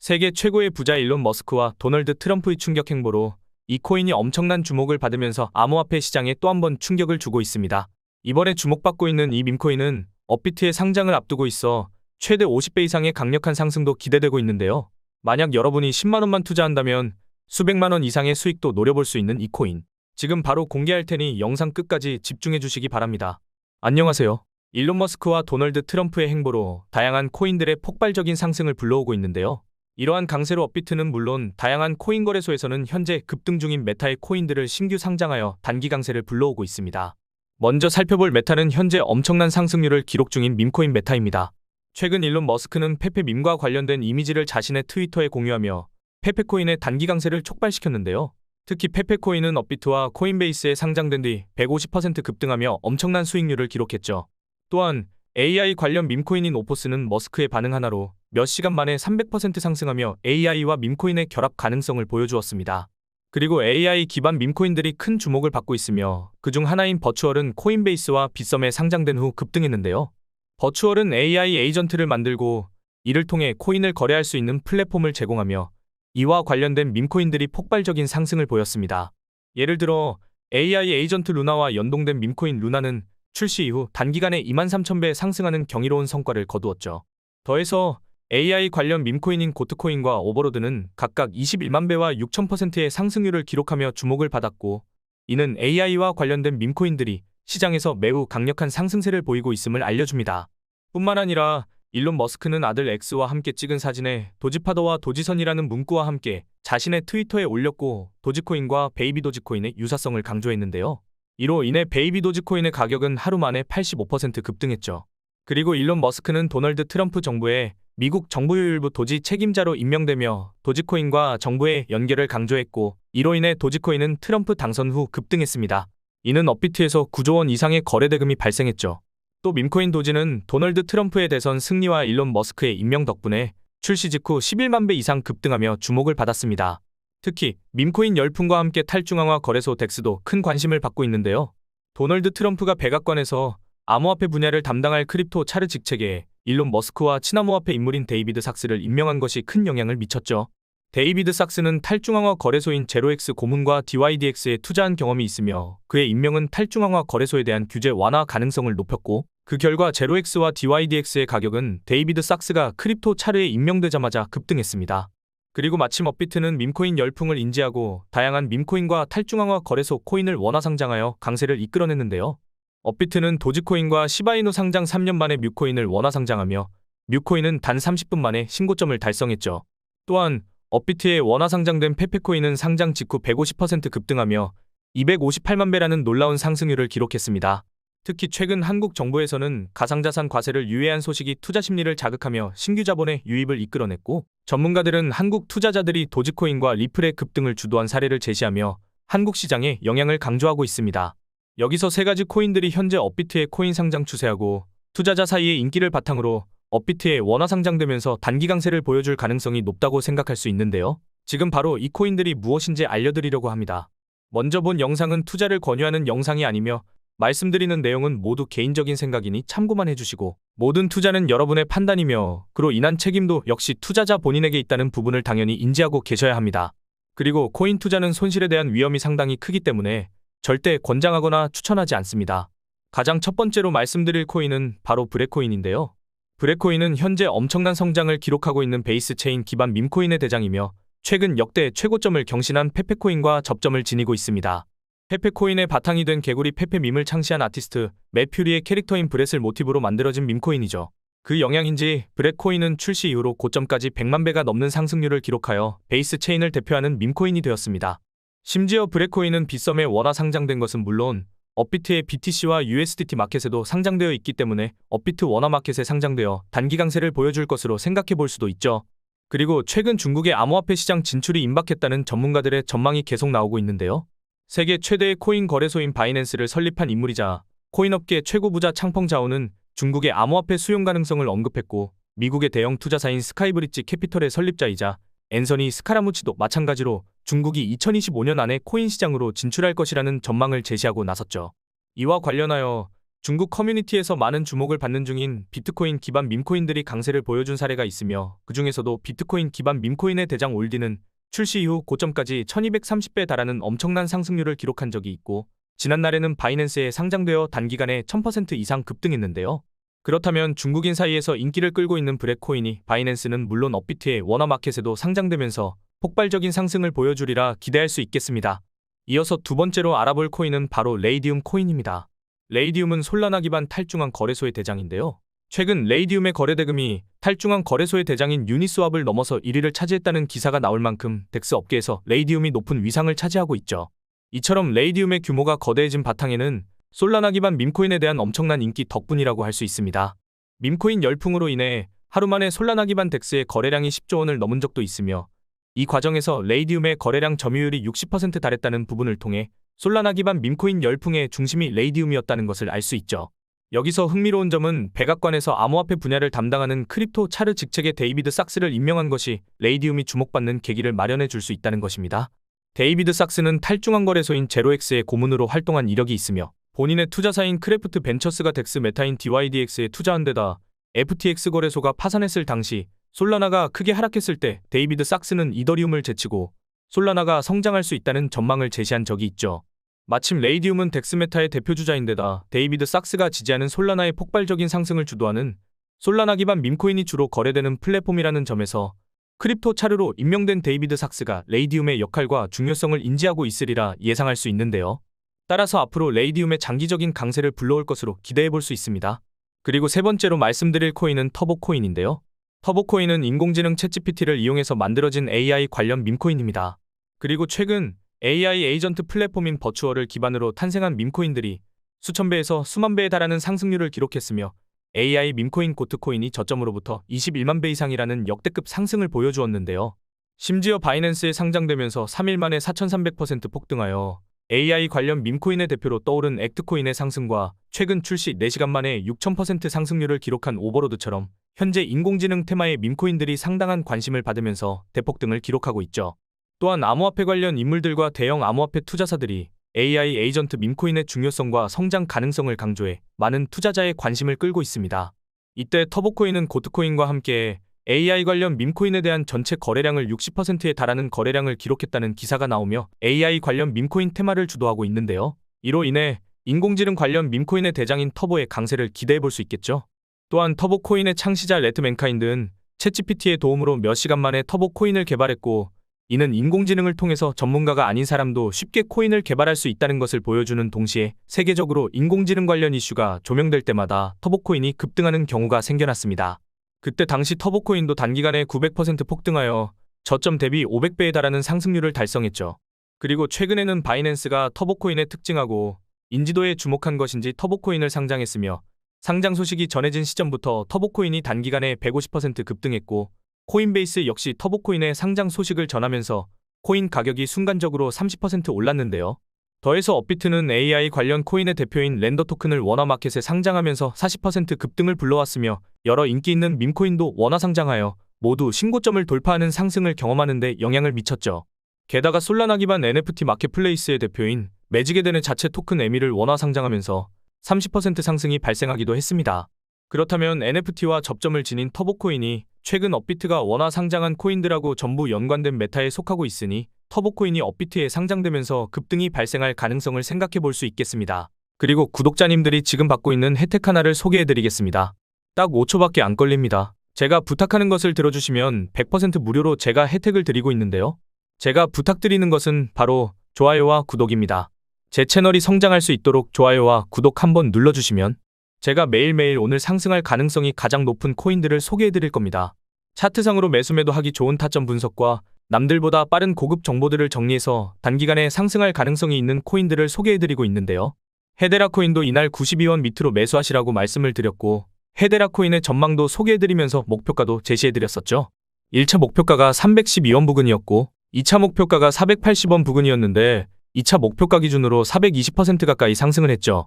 세계 최고의 부자 일론 머스크와 도널드 트럼프의 충격 행보로 이 코인이 엄청난 주목을 받으면서 암호화폐 시장에 또 한 번 충격을 주고 있습니다. 이번에 주목받고 있는 이 밈코인은 업비트의 상장을 앞두고 있어 최대 50배 이상의 강력한 상승도 기대되고 있는데요. 만약 여러분이 10만 원만 투자한다면 수백만 원 이상의 수익도 노려볼 수 있는 이 코인. 지금 바로 공개할 테니 영상 끝까지 집중해 주시기 바랍니다. 안녕하세요. 일론 머스크와 도널드 트럼프의 행보로 다양한 코인들의 폭발적인 상승을 불러오고 있는데요. 이러한 강세로 업비트는 물론 다양한 코인 거래소에서는 현재 급등 중인 메타의 코인들을 신규 상장하여 단기 강세를 불러오고 있습니다. 먼저 살펴볼 메타는 현재 엄청난 상승률을 기록 중인 밈코인 메타입니다. 최근 일론 머스크는 페페 밈과 관련된 이미지를 자신의 트위터에 공유하며 페페코인의 단기 강세를 촉발시켰는데요. 특히 페페코인은 업비트와 코인베이스에 상장된 뒤 150% 급등하며 엄청난 수익률을 기록했죠. 또한 AI 관련 밈코인인 오포스는 머스크의 반응 하나로 몇 시간 만에 300% 상승하며 AI와 밈코인의 결합 가능성을 보여주었습니다. 그리고 AI 기반 밈코인들이 큰 주목을 받고 있으며 그중 하나인 버추얼은 코인베이스와 빗썸에 상장된 후 급등했는데요. 버추얼은 AI 에이전트를 만들고 이를 통해 코인을 거래할 수 있는 플랫폼을 제공하며 이와 관련된 밈코인들이 폭발적인 상승을 보였습니다. 예를 들어 AI 에이전트 루나와 연동된 밈코인 루나는 출시 이후 단기간에 23,000배 상승하는 경이로운 성과를 거두었죠. 더해서 AI 관련 밈코인인 고트코인과 오버로드는 각각 21만 배와 6,000%의 상승률을 기록하며 주목을 받았고 이는 AI와 관련된 밈코인들이 시장에서 매우 강력한 상승세를 보이고 있음을 알려줍니다. 뿐만 아니라 일론 머스크는 아들 엑스와 함께 찍은 사진에 도지파더와 도지선이라는 문구와 함께 자신의 트위터에 올렸고 도지코인과 베이비 도지코인의 유사성을 강조했는데요. 이로 인해 베이비 도지코인의 가격은 하루 만에 85% 급등했죠. 그리고 일론 머스크는 도널드 트럼프 정부의 미국 정부유일부 도지 책임자로 임명되며 도지코인과 정부의 연결을 강조했고 이로 인해 도지코인은 트럼프 당선 후 급등했습니다. 이는 업비트에서 9조 원 이상의 거래 대금이 발생했죠. 또 밈코인 도지는 도널드 트럼프의 대선 승리와 일론 머스크의 임명 덕분에 출시 직후 11만 배 이상 급등하며 주목을 받았습니다. 특히 밈코인 열풍과 함께 탈중앙화 거래소 덱스도 큰 관심을 받고 있는데요. 도널드 트럼프가 백악관에서 암호화폐 분야를 담당할 크립토 차르 직책에 일론 머스크와 친암호화폐 인물인 데이비드 삭스를 임명한 것이 큰 영향을 미쳤죠. 데이비드 삭스는 탈중앙화 거래소인 제로엑스 고문과 DYDX에 투자한 경험이 있으며 그의 임명은 탈중앙화 거래소에 대한 규제 완화 가능성을 높였고 그 결과 제로엑스와 DYDX의 가격은 데이비드 삭스가 크립토 차르에 임명되자마자 급등했습니다. 그리고 마침 업비트는 밈코인 열풍을 인지하고 다양한 밈코인과 탈중앙화 거래소 코인을 원화 상장하여 강세를 이끌어냈는데요. 업비트는 도지코인과 시바이누 상장 3년 만에 뮤코인을 원화 상장하며 뮤코인은 단 30분 만에 신고점을 달성했죠. 또한 업비트에 원화 상장된 페페코인은 상장 직후 150% 급등하며 258만 배라는 놀라운 상승률을 기록했습니다. 특히 최근 한국 정부에서는 가상자산 과세를 유예한 소식이 투자 심리를 자극하며 신규 자본의 유입을 이끌어냈고 전문가들은 한국 투자자들이 도지코인과 리플의 급등을 주도한 사례를 제시하며 한국 시장에 영향을 강조하고 있습니다. 여기서 세 가지 코인들이 현재 업비트의 코인 상장 추세하고 투자자 사이의 인기를 바탕으로 업비트에 원화 상장되면서 단기 강세를 보여줄 가능성이 높다고 생각할 수 있는데요. 지금 바로 이 코인들이 무엇인지 알려드리려고 합니다. 먼저 본 영상은 투자를 권유하는 영상이 아니며 말씀드리는 내용은 모두 개인적인 생각이니 참고만 해주시고 모든 투자는 여러분의 판단이며 그로 인한 책임도 역시 투자자 본인에게 있다는 부분을 당연히 인지하고 계셔야 합니다. 그리고 코인 투자는 손실에 대한 위험이 상당히 크기 때문에 절대 권장하거나 추천하지 않습니다. 가장 첫 번째로 말씀드릴 코인은 바로 브레코인인데요. 브레코인은 현재 엄청난 성장을 기록하고 있는 베이스 체인 기반 밈코인의 대장이며 최근 역대 최고점을 경신한 페페코인과 접점을 지니고 있습니다. 페페코인의 바탕이 된 개구리 페페밈을 창시한 아티스트 매퓨리의 캐릭터인 브렛을 모티브로 만들어진 밈코인이죠. 그 영향인지 브렛코인은 출시 이후로 고점까지 100만 배가 넘는 상승률을 기록하여 베이스 체인을 대표하는 밈코인이 되었습니다. 심지어 브레코인은 빗썸에 원화 상장된 것은 물론 업비트의 BTC와 USDT 마켓에도 상장되어 있기 때문에 업비트 원화 마켓에 상장되어 단기 강세를 보여줄 것으로 생각해 볼 수도 있죠. 그리고 최근 중국의 암호화폐 시장 진출이 임박했다는 전문가들의 전망이 계속 나오고 있는데요. 세계 최대의 코인 거래소인 바이낸스를 설립한 인물이자 코인업계 최고 부자 창펑 자오는 중국의 암호화폐 수용 가능성을 언급했고 미국의 대형 투자사인 스카이브리지 캐피털의 설립자이자 앤서니 스카라무치도 마찬가지로 중국이 2025년 안에 코인 시장으로 진출할 것이라는 전망을 제시하고 나섰죠. 이와 관련하여 중국 커뮤니티에서 많은 주목을 받는 중인 비트코인 기반 밈코인들이 강세를 보여준 사례가 있으며 그 중에서도 비트코인 기반 밈코인의 대장 올디는 출시 이후 고점까지 1230배에 달하는 엄청난 상승률을 기록한 적이 있고 지난날에는 바이낸스에 상장되어 단기간에 1000% 이상 급등했는데요. 그렇다면 중국인 사이에서 인기를 끌고 있는 브레코인이 바이낸스는 물론 업비트의 워너마켓에도 상장되면서 폭발적인 상승을 보여주리라 기대할 수 있겠습니다. 이어서 두 번째로 알아볼 코인은 바로 레이디움 코인입니다. 레이디움은 솔라나 기반 탈중앙 거래소의 대장인데요. 최근 레이디움의 거래 대금이 탈중앙 거래소의 대장인 유니스왑을 넘어서 1위를 차지했다는 기사가 나올 만큼 덱스 업계에서 레이디움이 높은 위상을 차지하고 있죠. 이처럼 레이디움의 규모가 거대해진 바탕에는 솔라나 기반 밈코인에 대한 엄청난 인기 덕분이라고 할 수 있습니다. 밈코인 열풍으로 인해 하루 만에 솔라나 기반 덱스의 거래량이 10조 원을 넘은 적도 있으며 이 과정에서 레이디움의 거래량 점유율이 60% 달했다는 부분을 통해 솔라나 기반 밈코인 열풍의 중심이 레이디움이었다는 것을 알 수 있죠. 여기서 흥미로운 점은 백악관에서 암호화폐 분야를 담당하는 크립토 차르 직책의 데이비드 삭스를 임명한 것이 레이디움이 주목받는 계기를 마련해 줄 수 있다는 것입니다. 데이비드 삭스는 탈중앙 거래소인 제로엑스의 고문으로 활동한 이력이 있으며 본인의 투자사인 크래프트 벤처스가 덱스 메타인 DYDX에 투자한 데다 FTX 거래소가 파산했을 당시 솔라나가 크게 하락했을 때 데이비드 삭스는 이더리움을 제치고 솔라나가 성장할 수 있다는 전망을 제시한 적이 있죠. 마침 레이디움은 덱스메타의 대표 주자인데다 데이비드 삭스가 지지하는 솔라나의 폭발적인 상승을 주도하는 솔라나 기반 밈코인이 주로 거래되는 플랫폼이라는 점에서 크립토 차르로 임명된 데이비드 삭스가 레이디움의 역할과 중요성을 인지하고 있으리라 예상할 수 있는데요. 따라서 앞으로 레이디움의 장기적인 강세를 불러올 것으로 기대해 볼 수 있습니다. 그리고 세 번째로 말씀드릴 코인은 터보코인인데요. 터보코인은 인공지능 챗GPT를 이용해서 만들어진 AI 관련 밈코인입니다. 그리고 최근 AI 에이전트 플랫폼인 버추얼을 기반으로 탄생한 밈코인들이 수천 배에서 수만 배에 달하는 상승률을 기록했으며 AI 밈코인 고트코인이 저점으로부터 21만 배 이상이라는 역대급 상승을 보여주었는데요. 심지어 바이낸스에 상장되면서 3일 만에 4,300% 폭등하여 AI 관련 밈코인의 대표로 떠오른 액트코인의 상승과 최근 출시 4시간 만에 6,000% 상승률을 기록한 오버로드처럼 현재 인공지능 테마의 밈코인들이 상당한 관심을 받으면서 대폭등을 기록하고 있죠. 또한 암호화폐 관련 인물들과 대형 암호화폐 투자사들이 AI 에이전트 밈코인의 중요성과 성장 가능성을 강조해 많은 투자자의 관심을 끌고 있습니다. 이때 터보코인은 고트코인과 함께 AI 관련 밈코인에 대한 전체 거래량을 60%에 달하는 거래량을 기록했다는 기사가 나오며 AI 관련 밈코인 테마를 주도하고 있는데요. 이로 인해 인공지능 관련 밈코인의 대장인 터보의 강세를 기대해 볼 수 있겠죠. 또한 터보코인의 창시자 레트맨카인드는 챗GPT의 도움으로 몇 시간 만에 터보코인을 개발했고 이는 인공지능을 통해서 전문가가 아닌 사람도 쉽게 코인을 개발할 수 있다는 것을 보여주는 동시에 세계적으로 인공지능 관련 이슈가 조명될 때마다 터보코인이 급등하는 경우가 생겨났습니다. 그때 당시 터보코인도 단기간에 900% 폭등하여 저점 대비 500배에 달하는 상승률을 달성했죠. 그리고 최근에는 바이낸스가 터보코인에 특징하고 인지도에 주목한 것인지 터보코인을 상장했으며 상장 소식이 전해진 시점부터 터보코인이 단기간에 150% 급등했고 코인베이스 역시 터보코인의 상장 소식을 전하면서 코인 가격이 순간적으로 30% 올랐는데요. 더해서 업비트는 AI 관련 코인의 대표인 랜더 토큰을 워너마켓에 상장하면서 40% 급등을 불러왔으며 여러 인기 있는 밈코인도 원화 상장하여 모두 신고점을 돌파하는 상승을 경험하는 데 영향을 미쳤죠. 게다가 솔라나 기반 NFT 마켓플레이스의 대표인 매직에덴의 자체 토큰 에미를 원화 상장하면서 30% 상승이 발생하기도 했습니다. 그렇다면 NFT와 접점을 지닌 터보코인이 최근 업비트가 원화 상장한 코인들하고 전부 연관된 메타에 속하고 있으니 터보코인이 업비트에 상장되면서 급등이 발생할 가능성을 생각해 볼 수 있겠습니다. 그리고 구독자님들이 지금 받고 있는 혜택 하나를 소개해 드리겠습니다. 딱 5초밖에 안 걸립니다. 제가 부탁하는 것을 들어주시면 100% 무료로 제가 혜택을 드리고 있는데요. 제가 부탁드리는 것은 바로 좋아요와 구독입니다. 제 채널이 성장할 수 있도록 좋아요와 구독 한번 눌러주시면 제가 매일매일 오늘 상승할 가능성이 가장 높은 코인들을 소개해 드릴 겁니다. 차트상으로 매수매도 하기 좋은 타점 분석과 남들보다 빠른 고급 정보들을 정리해서 단기간에 상승할 가능성이 있는 코인들을 소개해 드리고 있는데요. 헤데라 코인도 이날 92원 밑으로 매수하시라고 말씀을 드렸고 헤데라 코인의 전망도 소개해 드리면서 목표가도 제시해 드렸었죠. 1차 목표가가 312원 부근이었고 2차 목표가가 480원 부근이었는데 2차 목표가 기준으로 420% 가까이 상승을 했죠.